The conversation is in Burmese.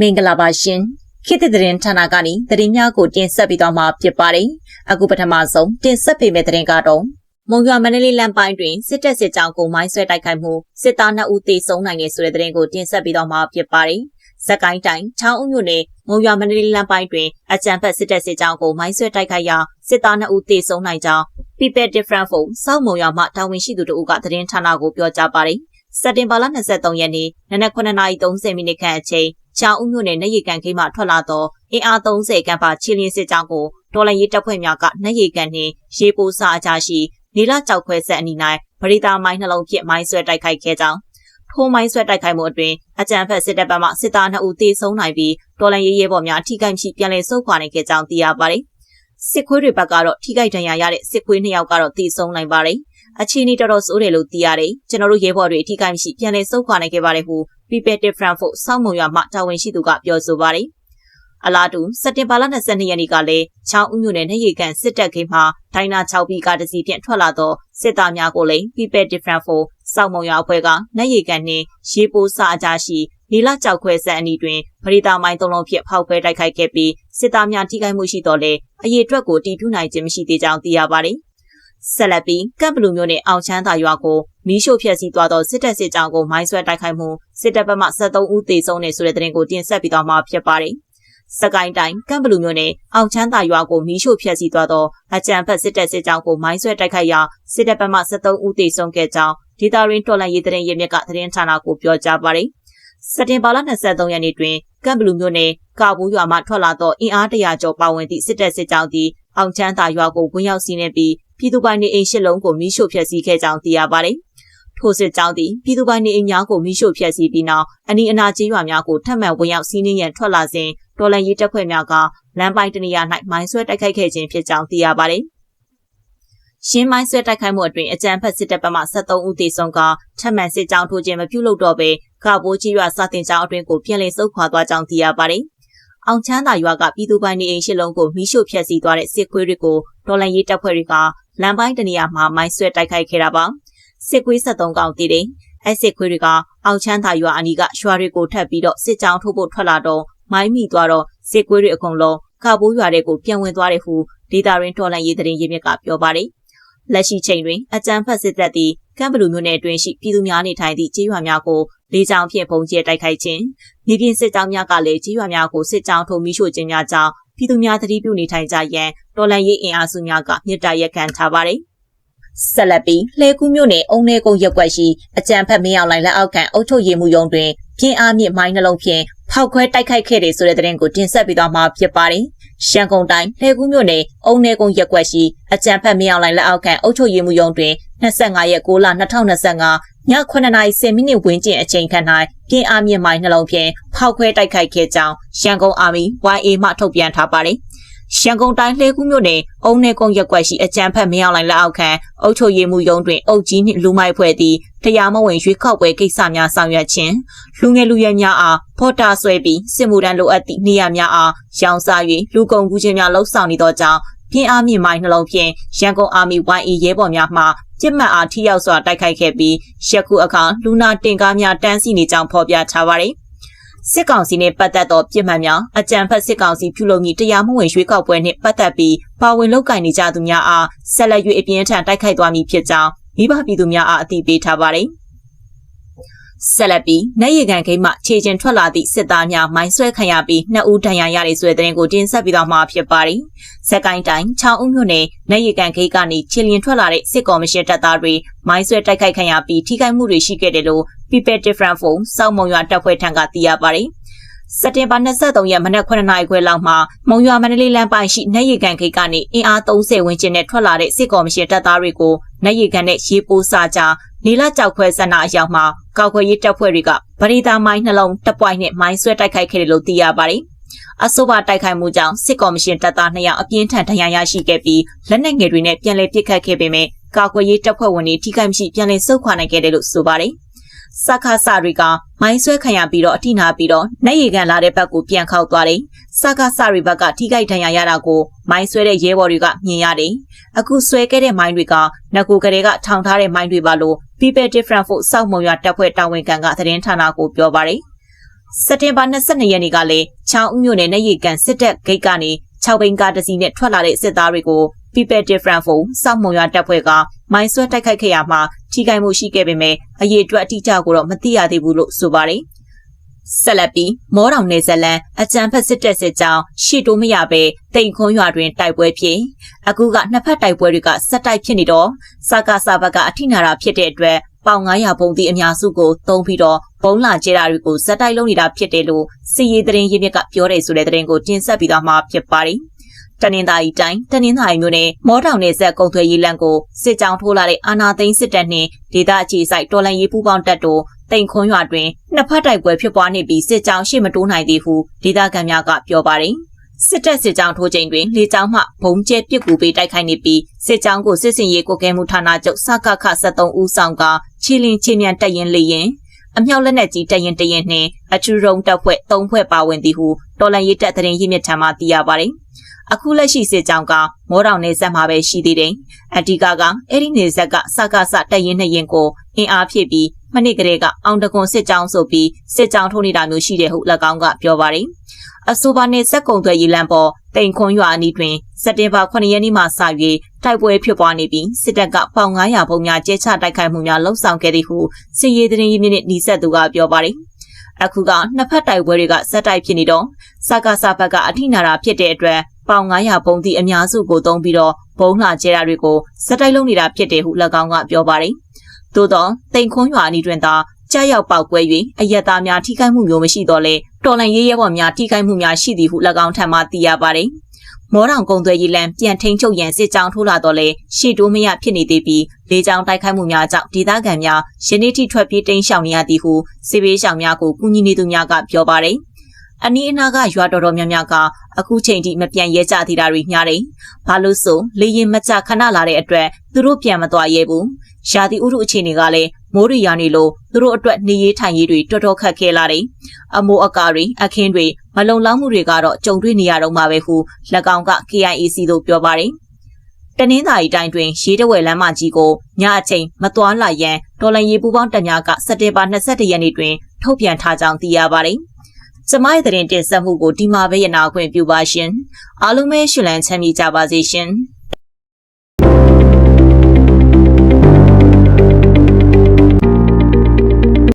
မင်္ဂလာပါရှင်ခေတ်သစ်သတင်းဌာနကနေသတင်းများကိုတင်ဆက်ပေးသွားမှာဖြစ်ပါတယ်အခုပထမဆုံးတင်ဆက်ပေးမယ့်သတင်းကတော့မုံရွာမန္တလေးလမ်းပိုင်းတွင်စစ်တပ်စစ်ကြောင်းကိုမိုင်းဆွဲတိုက်ခိုက်မှုစစ်သား2ဦးသေဆုံးနိုင်တယ်ဆိုတဲ့သတင်းကိုတင်ဆက်ပေးသွားမှာဖြစ်ပါတယ်ဇက်ကိုင်းတိုင်းချောင်းဦးမြို့နယ်မုံရွာမန္တလေးလမ်းပိုင်းတွင်အကြံဖက်စစ်တပ်စစ်ကြောင်းကိုမိုင်းဆွဲတိုက်ခိုက်ရာစစ်သား2ဦးသေဆုံးနိုင်ကြောင်း People Different Phone စောက်မုံရွာမှတာဝန်ရှိသူတို့ကသတင်းဌာနကိုပြောကြားပါတယ်စက်တင်ဘာလ23ရက်နေ့နနက်9:30မိနစ်ခန့်အချိန် ချောင်းဦးမြို့နယ်နေရီကန်ခိမှထွက်လာသောအင်အား30ခန့်ပါချီလင်းစစ်ကြောင်းကိုဒေါ်လာရေးတပ်ဖွဲ့များကနေရီကန်နှင့်ရေပိုးစာအကြရှိနီလာကြောက်ခွဲဆက်အနီး၌ဗရိတာမိုင်းနှလုံးဖြင့်မိုင်းဆွဲတိုက်ခိုက်ခဲ့ကြောင်းထိုးမိုင်းဆွဲတိုက်ခိုက်မှုအတွင်းအကြံဖက်စစ်တပ်ဘက်မှစစ်သား2ဦးသေဆုံးနိုင်ပြီးဒေါ်လာရေးရဲဘော်များထိခိုက်မှုပြန်လည်ဆုတ်ခွာနိုင်ခဲ့ကြောင်းသိရပါတယ်စစ်ခွေးတွေဘက်ကတော့ထိခိုက်ဒဏ်ရာရတဲ့စစ်ခွေး2ယောက်ကတော့သေဆုံးနိုင်ပါတယ်။ အခြေအနေတော်တော်ဆိုးတယ်လို့သိရတယ်။ကျွန်တော်တို့ရဲဘော်တွေအထီးကိုင်းမရှိပြန်လည်ဆုတ်ခွာနိုင်ခဲ့ပါတယ်ဟု People Different Force စောင့်မုံရွာမှတာဝန်ရှိသူကပြောဆိုပါတယ်။အလားတူစက်တင်ဘာလ22ရက်နေ့ကလည်းချောင်းဦးမြို့နယ်နေရီကန်စစ်တပ်ခိမှဒိုင်းနာ6ဘီကတစီဖြင့်ထွက်လာသောစစ်သားများကိုလည်း People Different Force စောင့်မုံရွာအဖွဲ့ကနေရီကန်နှင့်ရေပိုးစာအကြရှိနီလာကြောက်ခွဲဆက်အနီးတွင်ပရိသာမိုင်းသုံးလုံးဖြင့်ဖောက်ခွဲတိုက်ခိုက်ခဲ့ပြီးစစ်သားများထိခိုက်မှုရှိတော်လဲအရေးအတွက်ကိုတည်ပြုနိုင်ခြင်းမရှိသေးကြောင်းသိရပါတယ်။ ဆက်လက်ပြီးကပ်ဘလူမျိုးနဲ့အောင်ချမ်းသာရွာကိုမီးရှို့ဖျက်ဆီးသွားသောစစ်တပ်စစ်ကြောင်းကိုမိုင်းဆွဲတိုက်ခိုက်မှုစစ်တပ်ဘက်မှ73ဦးသေဆုံးတယ်ဆိုတဲ့သတင်းကိုတင်ဆက်ပြီးသွားမှာဖြစ်ပါတယ်။စကိုင်းတိုင်းကမ်ဘလူမျိုးနဲ့အောင်ချမ်းသာရွာကိုမီးရှို့ဖျက်ဆီးသွားသောအကြံဖက်စစ်တပ်စစ်ကြောင်းကိုမိုင်းဆွဲတိုက်ခိုက်ရာစစ်တပ်ဘက်မှ73ဦးသေဆုံးခဲ့ကြောင်းဒေတာရင်းတော်လန်ရေးသတင်းရင်းမြစ်ကသတင်းဌာနကိုပြောကြားပါတယ်။စက်တင်ဘာလ23ရက်နေ့တွင်ကမ်ဘလူမျိုးနဲ့ကာဘူးရွာမှထွက်လာသောအင်အားတရာကျော်ပါဝင်သည့်စစ်တပ်စစ်ကြောင်းသည် အောင်ချမ်းသာရွာကိုဝင်ရောက်စီးနှင်းပြီးပြည်သူပိုင်နေအိမ်ရှစ်လုံးကိုမိရှို့ဖျက်ဆီးခဲ့ကြောင်းသိရပါတယ်။ထိုစစ်ကြောင်းသည်ပြည်သူပိုင်နေအိမ်များကိုမိရှို့ဖျက်ဆီးပြီးနောက်အနီးအနားကျေးရွာများကိုထပ်မံဝင်ရောက်စီးနင်းရန်ထွက်လာစဉ်ဒေါ်လာရေးတပ်ဖွဲ့များကလမ်းပိုင်းတနေရာ၌မိုင်းဆွဲတိုက်ခိုက်ခဲ့ခြင်းဖြစ်ကြောင်းသိရပါတယ်။ရှင်းမိုင်းဆွဲတိုက်ခိုက်မှုအတွင်းအကြမ်းဖက်စစ်တပ်ဘက်မှ73ဦးသေဆုံးကထပ်မံစစ်ကြောင်းထိုးခြင်းမပြုလုပ်တော့ဘဲကဘိုးကြီးရွာစာတင်ကျောင်းအတွင်းကိုပြန်လည်ဆုတ်ခွာသွားကြောင်းသိရပါတယ်။ အောင်ချမ်းသာရွာကပြည်သူပိုင်နေအိမ်ရှစ်လုံးကိုမိရှို့ဖျက်ဆီးသွားတဲ့စစ်ခွေးတွေကိုဒေါ်လာရေးတပ်ဖွဲ့တွေကလမ်းပိုင်းတနေရာမှာမိုင်းဆွဲတိုက်ခိုက်ခဲ့တာပါစစ်ကွေး73កောင်တည်တယ်အဲစစ်ခွေးတွေကအောင်ချမ်းသာရွာအနီးကရွာတွေကိုထပ်ပြီးတော့စစ်ကြောင်းထိုးဖို့ထွက်လာတော့မိုင်းမိသွားတော့စစ်ကွေးတွေအကုန်လုံးကဘိုးရွာတွေကိုပြန်ဝင်သွားတယ်ဟုဒေတာရင်းတော်လန်ရေးသတင်းရင်းမြစ်ကပြောပါတယ်လက်ရှိချိန်တွင်အကြံဖတ်စစ်တပ်သည်ကမ်ဘလူမြို့နယ်အတွင်းရှိပြည်သူများနေထိုင်သည့်ကျေးရွာများကို လေးချောင်းဖြင့်ပုံကျဲတိုက်ခိုက်ခြင်းမြေပြင်စစ်ကြောင်းများကလည်းကျေးရွာများကိုစစ်ကြောင်းထိုးမိရှို့ခြင်းများကြောင့်ပြည်သူများသတိပြုနေထိုင်ကြရန်တော်လန်ရေးအင်အားစုများကမြစ်တာရက်ခံထားပါတယ်။ဆက်လက်ပြီးလှဲကူးမြို့နယ်အုံနေကုန်းရက်ွက်ရှိအကြံဖက်မင်းအောင်လိုင်လက်အောက်ခံအုပ်ချုပ်ရေးမှုရုံးတွင် ပြင်းအားမြင့်မိုင်းနှလုံးဖြင့်ဖောက်ခွဲတိုက်ခိုက်ခဲ့တဲ့ဆိုတဲ့သတင်းကိုတင်ဆက်ပေးသွားမှာဖြစ်ပါတယ်။ရှမ်းကုန်းတိုင်းလှဲကူးမြို့နယ်အုံနေကုန်းရက်ွက်ရှိအကြံဖက်မင်းအောင်လိုင်လက်အောက်ခံအုပ်ချုပ်ရေးမှုရုံးတွင်25ရက်6လ2025ည9:10မိနစ်ဝန်းကျင်အချိန်ခန့်၌ပြင်းအားမြင့်မိုင်းနှလုံးဖြင့်ဖောက်ခွဲတိုက်ခိုက်ခဲ့ကြောင်းရန်ကုန်အာမီ YA မှထုတ်ပြန်ထားပါတယ်။ ရန်ကုန်တိုင်းလှဲကူးမြို့နယ်အုံနယ်ကုန်းရက်ကွက်ရှိအကြံဖက်မင်းအောင်လိုင်လက်အောက်ခံအုပ်ချုပ်ရေးမှုရုံးတွင်အုပ်ကြီးနှင့်လူမိုက်ဖွဲ့သည့်တရားမဝင်ရွေးကောက်ပွဲကိစ္စများဆောင်ရွက်ခြင်းလူငယ်လူရွယ်များအားဖော်တာဆွဲပြီးစစ်မှုထမ်းလိုအပ်သည့်နေရာများအားရောင်းစား၍လူကုန်ကူးခြင်းများလှုပ်ဆောင်နေသောကြောင့်ပြင်းအားမြင့်မိုင်းနှလုံးဖြင့်ရန်ကုန်အာမီ YA ရဲဘော်များမှပြစ်မှတ်အားထိရောက်စွာတိုက်ခိုက်ခဲ့ပြီးယခုအခါလူနာတင်ကားများတန်းစီနေကြောင်းဖော်ပြထားပါတယ်။ စစ်ကောင်စီနှင့်ပတ်သက်သောပြစ်မှတ်များအကြံဖက်စစ်ကောင်စီပြုလုပ်မည့်တရားမဝင်ရွေးကောက်ပွဲနှင့်ပတ်သက်ပြီးပါဝင်လုပ်ကိုင်နေကြသူများအားဆက်လက်၍အပြင်းထန်တိုက်ခိုက်သွားမည်ဖြစ်ကြောင်းမိဘပြည်သူများအားအသိပေးထားပါတယ်။ ဆက်လက်ပြီးနေရီကန်ခိမှခြေကျင်ထွက်လာသည့်စစ်သားများမိုင်းဆွဲခံရပြီးနှစ်ဦးဒဏ်ရာရတဲ့ဆွဲတဲ့ရင်ကိုတင်ဆက်ပြီးတော့မှာဖြစ်ပါတယ်။စက်ကိုင်းတိုင်းချောင်းဦးမြို့နယ်နေရီကန်ခိကနေခြေလျင်ထွက်လာတဲ့စစ်ကော်မရှင်တပ်သားတွေမိုင်းဆွဲတိုက်ခိုက်ခံရပြီးထိခိုက်မှုတွေရှိခဲ့တယ်လို့ People Different Phone စောက်မုံရွာတပ်ဖွဲ့ထံကသိရပါတယ်။ စက်တင်ဘာ23ရက်မနက်9:00နာရီခွဲလောက်မှာမုံရွာမန္တလေးလမ်းပိုင်းရှိနေရီကန်ခိတ်ကနေအင်အား30ဝန်းကျင်နဲ့ထွက်လာတဲ့စစ်ကော်မရှင်တပ်သားတွေကိုနေရီကန်နဲ့ရေပိုးစာကြနီလာကြောက်ခွဲဆန္ဒအရောက်မှာကောက်ခွဲရေးတပ်ဖွဲ့တွေကဗရိတာမိုင်းနှလုံးတပ်ပွိုင်းနဲ့မိုင်းဆွဲတိုက်ခိုက်ခဲ့တယ်လို့သိရပါတယ်။အဆိုပါတိုက်ခိုက်မှုကြောင့်စစ်ကော်မရှင်တပ်သား2ယောက်အပြင်းထန်ဒဏ်ရာရရှိခဲ့ပြီးလက်နက်ငယ်တွေနဲ့ပြန်လည်ပစ်ခတ်ခဲ့ပေမဲ့ကောက်ခွဲရေးတပ်ဖွဲ့ဝင်တွေထိခိုက်မရှိပြန်လည်ဆုတ်ခွာနိုင်ခဲ့တယ်လို့ဆိုပါတယ်။ စခါစတွေကမိုင်းဆွဲခံရပြီးတော့အထိနာပြီးတော့နိုင်ရီကန်လာတဲ့ဘက်ကိုပြန်ခောက်သွားတယ်။စခါစတွေဘက်ကထိခိုက်ဒဏ်ရာရတာကိုမိုင်းဆွဲတဲ့ရဲဘော်တွေကမြင်ရတယ်။အခုဆွဲခဲ့တဲ့မိုင်းတွေကငကူကလေးကထောင်ထားတဲ့မိုင်းတွေပါလို့ People Different Force စောက်မုံရွာတပ်ဖွဲ့တာဝန်ခံကသတင်းဌာနကိုပြောပါတယ်စက်တင်ဘာ22ရက်နေ့ကလည်းချောင်းဦးမြို့နယ်နဲ့ရေကန်စစ်တပ်ဂိတ်ကနေ6ဘိန်းကားတစ်စီးနဲ့ထွက်လာတဲ့စစ်သားတွေကို People Different Phone စောက်မုံရတပ်ဖွဲ့ကမိုင်းဆွဲတိုက်ခိုက်ခဲ့ရမှာထိခိုက်မှုရှိခဲ့ပေမဲ့အရေးအတွက်အတိအကျကိုတော့မသိရသေးဘူးလို့ဆိုပါတယ်။ဆက်လက်ပြီးမောတောင်နယ်ဇလန်အကြံဖက်စစ်တပ်စစ်ကြောင်းရှေ့တိုးမရပဲတိန်ခွန်းရွာတွင်တိုက်ပွဲဖြစ်အခုကနှစ်ဖက်တိုက်ပွဲတွေကစက်တိုက်ဖြစ်နေတော့စကားစာဘက်ကအထိနာတာဖြစ်တဲ့အတွက်ပေါင်900ပုံတီအများစုကိုတုံးပြီးတော့ဘုံလာကျဲတာတွေကိုဇက်တိုက်လုံးနေတာဖြစ်တယ်လို့စီရီသတင်းရင်းမြစ်ကပြောတယ်ဆိုတဲ့သတင်းကိုတင်ဆက်ပြီးသားမှာဖြစ်ပါတယ်။ တနင်္သာရီတိုင်းတနင်္သာရီမြို့နယ်မောတောင်နယ်ဆက်ကုံသွဲရေးလမ်းကိုစစ်ကြောင်းထိုးလာတဲ့အာနာသိန်းစစ်တပ်နှင့်ဒေသအခြေစိုက်တော်လန်ရေးပူးပေါင်းတပ်တို့တိန်ခွန်းရွာတွင်နှစ်ဖက်တိုက်ပွဲဖြစ်ပွားနေပြီးစစ်ကြောင်းရှေ့မတိုးနိုင်သေးဟုဒေသခံများကပြောပါတယ်။စစ်တပ်စစ်ကြောင်းထိုးချိန်တွင်လေကြောင်းမှဘုံကျဲပစ်ကူပေးတိုက်ခိုက်နေပြီးစစ်ကြောင်းကိုစစ်စင်ရေးကိုကဲမှုဌာနချုပ်စကခ73ဦးဆောင်ကချီလင်းချီမြန်တက်ရင်လေရင် အမြောက်လက်နက်ကြီးတရင်တရင်နှင့်အထူရုံတပ်ဖွဲ့၃ဖွဲ့ပါဝင်သည်ဟုတော်လန်ရေးတပ်သတင်းရင်းမြစ်ထံမှသိရပါတယ်။အခုလက်ရှိစစ်ကြောင်းကမောတောင်နေဆက်မှာပဲရှိသေးတယ်။အဓိကကအဲ့ဒီနေဆက်ကစကားစတရင်နှစ်ရင်ကိုအင်အားဖြည့်ပြီးမနစ်ကလေးကအောင်တကွန်စစ်ကြောင်းဆိုပြီးစစ်ကြောင်းထိုးနေတာမျိုးရှိတယ်ဟု၎င်းကပြောပါတယ်။အဆိုပါနေဆက်ကုံသွဲရီလန်ပေါ် တိန်ခွန်ရွာအနီးတွင်စက်တင်ဘာ9ရက်နေ့မှစ၍တိုက်ပွဲဖြစ်ပွားနေပြီးစစ်တပ်ကပေါင်900ပုံများကျဲချတိုက်ခိုက်မှုများလှုံ့ဆော်ခဲ့သည်ဟုစစ်ရေးသတင်းရင်းမြစ်နှင့်နှီးဆက်သူကပြောပါတယ်။အခုကနှစ်ဖက်တိုက်ပွဲတွေကစက်တိုက်ဖြစ်နေတော့စကားစာဘက်ကအထိနာတာဖြစ်တဲ့အတွက်ပေါင်900ပုံသည့်အများစုကိုသုံးပြီးတော့ဘုံလှကျဲတာတွေကိုစက်တိုက်လုံးနေတာဖြစ်တယ်ဟု၎င်းကပြောပါတယ်။သို့သောတိန်ခွန်ရွာအနီးတွင်သာ ကြားရောက်ပောက်ကွဲ၍အယက်သားများထိခိုက်မှုမျိုးမရှိတော့လဲတော်လန်ရေးရဲဘော်များထိခိုက်မှုများရှိသည်ဟု၎င်းထံမှသိရပါတယ်။မောတောင်ကုံသွဲရီလန်ပြန်ထိန်ချုပ်ရန်စစ်ကြောင်းထိုးလာတော့လဲရှေ့တိုးမရဖြစ်နေသေးပြီးလေကြောင်းတိုက်ခိုက်မှုများကြောင့်ဒေသခံများယနေ့ထိထွက်ပြေးတိမ်းရှောင်နေရသည်ဟုစစ်ဘေးရှောင်များကိုကူညီနေသူများကပြောပါတယ်။အနီးအနားကရွာတော်တော်များများကအခုချိန်ထိမပြန်ရဲကြသေးတာတွေများတယ်။ဘာလို့ဆိုလေရင်မကြခဏလာတဲ့အတွက်သူတို့ပြန်မသွားရဲဘူး။ရာသီဥတုအခြေအနေကလည်း မိုးရီယာနေလို့သူတို့အတွက်နေရေးထိုင်ရေးတွေတော်တော်ခက်ခဲလာတယ်။အမိုးအကာတွေအခင်းတွေမလုံလောက်မှုတွေကတော့ကြုံတွေ့နေရတော့မှာပဲဟု၎င်းက KIAC တို့ပြောပါတယ်။တနင်္သာရီတိုင်းတွင်ရေးတဝဲလမ်းမကြီးကိုညအချိန်မသွားလာရန်ဒေါ်လာရေးပူပေါင်းတပ်များကစက်တင်ဘာ22ရက်နေ့တွင် ထုတ်ပြန်ထားကြောင်းသိရပါတယ်။ကျမရဲ့သတင်းတင်ဆက်မှုကိုဒီမှာပဲရနာခွင့်ပြုပါရှင်။အားလုံးပဲရှင်လန်းချမ်းမြေကြပါစေရှင်။